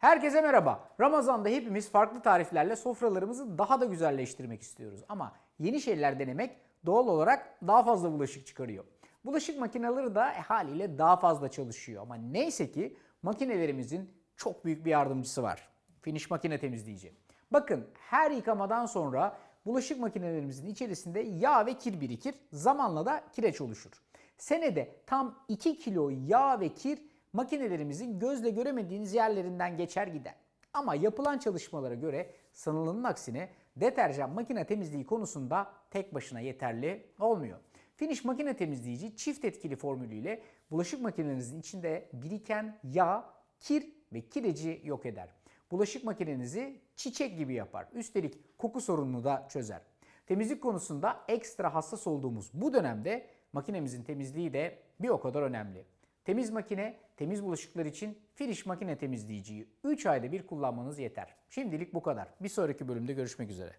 Herkese merhaba. Ramazan'da hepimiz farklı tariflerle sofralarımızı daha da güzelleştirmek istiyoruz. Ama yeni şeyler denemek doğal olarak daha fazla bulaşık çıkarıyor. Bulaşık makineleri de haliyle daha fazla çalışıyor. Ama neyse ki makinelerimizin çok büyük bir yardımcısı var. Finish makine temizleyici. Bakın her yıkamadan sonra bulaşık makinelerimizin içerisinde yağ ve kir birikir. Zamanla da kireç oluşur. Senede tam 2 kilo yağ ve kir makinelerimizin gözle göremediğiniz yerlerinden geçer gider. Ama yapılan çalışmalara göre sanılanın aksine deterjan makine temizliği konusunda tek başına yeterli olmuyor. Finish makine temizleyici çift etkili formülüyle bulaşık makinenizin içinde biriken yağ, kir ve kireci yok eder. Bulaşık makinenizi çiçek gibi yapar. Üstelik koku sorununu da çözer. Temizlik konusunda ekstra hassas olduğumuz bu dönemde makinemizin temizliği de bir o kadar önemli. Temiz makine, temiz bulaşıklar için Finish makine temizleyiciyi 3 ayda bir kullanmanız yeter. Şimdilik bu kadar. Bir sonraki bölümde görüşmek üzere.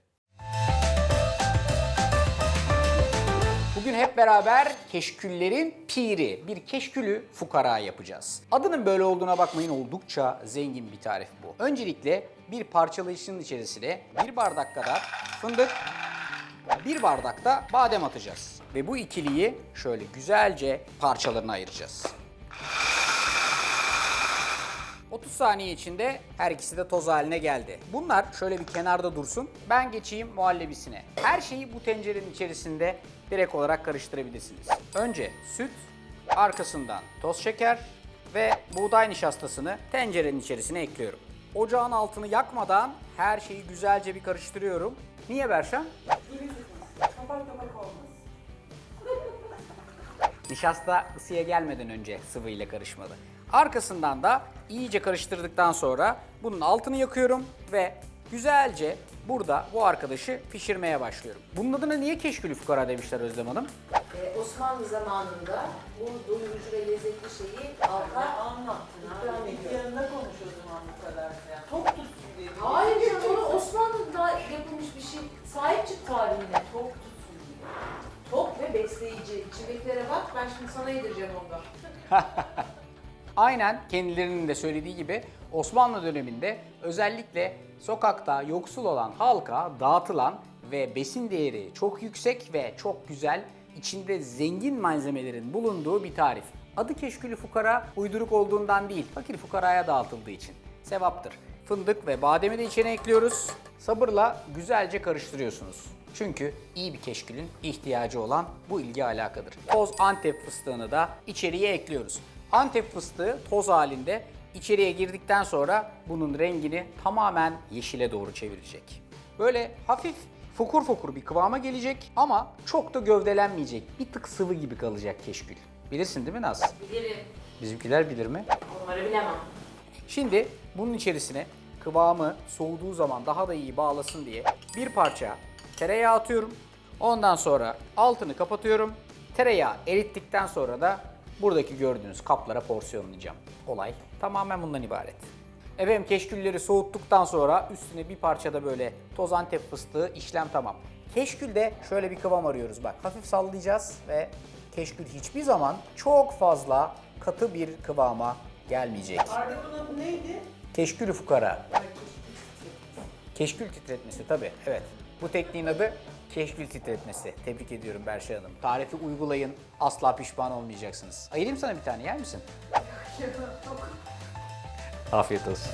Bugün hep beraber keşküllerin piri, bir keşkülü fukara yapacağız. Adının böyle olduğuna bakmayın oldukça zengin bir tarif bu. Öncelikle bir parçalayıcının içerisine bir bardak kadar fındık, bir bardak da badem atacağız. Ve bu ikiliyi şöyle güzelce parçalarına ayıracağız. 30 saniye içinde her ikisi de toz haline geldi. Bunlar şöyle bir kenarda dursun. Ben geçeyim muhallebisine. Her şeyi bu tencerenin içerisinde direkt olarak karıştırabilirsiniz. Önce süt, arkasından toz şeker ve buğday nişastasını tencerenin içerisine ekliyorum. Ocağın altını yakmadan her şeyi güzelce bir karıştırıyorum. Niye Berşan? Kapak kapak. Nişasta ısıya gelmeden önce sıvı ile karışmalı. Arkasından da iyice karıştırdıktan sonra bunun altını yakıyorum ve güzelce burada bu arkadaşı pişirmeye başlıyorum. Bunun adına niye keşkülü fukara demişler Özlem Hanım? Ee, Osmanlı zamanında bu doyurucu ve lezzetli şeyi halka anlattın İkram ediyor. Yanında konuş o zaman bu kadar sen. Tok tutsun diye. Hayır canım onu Osmanlı'da yapılmış bir şey. Sahip çık tarihine. Tok tutsun besleyici. İçindekilere bak ben şimdi sana yedireceğim ondan. Aynen kendilerinin de söylediği gibi Osmanlı döneminde özellikle sokakta yoksul olan halka dağıtılan ve besin değeri çok yüksek ve çok güzel içinde zengin malzemelerin bulunduğu bir tarif. Adı keşkülü fukara uyduruk olduğundan değil, fakir fukaraya dağıtıldığı için. Sevaptır. Fındık ve bademi de içine ekliyoruz. Sabırla güzelce karıştırıyorsunuz. Çünkü iyi bir keşkülün ihtiyacı olan bu ilgi alakadır. Toz Antep fıstığını da içeriye ekliyoruz. Antep fıstığı toz halinde içeriye girdikten sonra bunun rengini tamamen yeşile doğru çevirecek. Böyle hafif fokur fokur bir kıvama gelecek ama çok da gövdelenmeyecek. Bir tık sıvı gibi kalacak keşkül. Bilirsin değil mi Naz? Bilirim. Bizimkiler bilir mi? Onları bilemem. Şimdi bunun içerisine kıvamı soğuduğu zaman daha da iyi bağlasın diye bir parça tereyağı atıyorum. Ondan sonra altını kapatıyorum. Tereyağı erittikten sonra da buradaki gördüğünüz kaplara porsiyonlayacağım. Olay tamamen bundan ibaret. Efendim keşkülleri soğuttuktan sonra üstüne bir parça da böyle toz antep fıstığı işlem tamam. Keşkülde şöyle bir kıvam arıyoruz bak. Hafif sallayacağız ve keşkül hiçbir zaman çok fazla katı bir kıvama gelmeyecek. Arda'nın adı neydi? Keşkülü fukara. Keşkül titretmesi tabii evet. Bu tekniğin adı keşkül titretmesi. Tebrik ediyorum Berşe Hanım. Tarifi uygulayın. Asla pişman olmayacaksınız. Ayırayım sana bir tane yer misin? Afiyet olsun.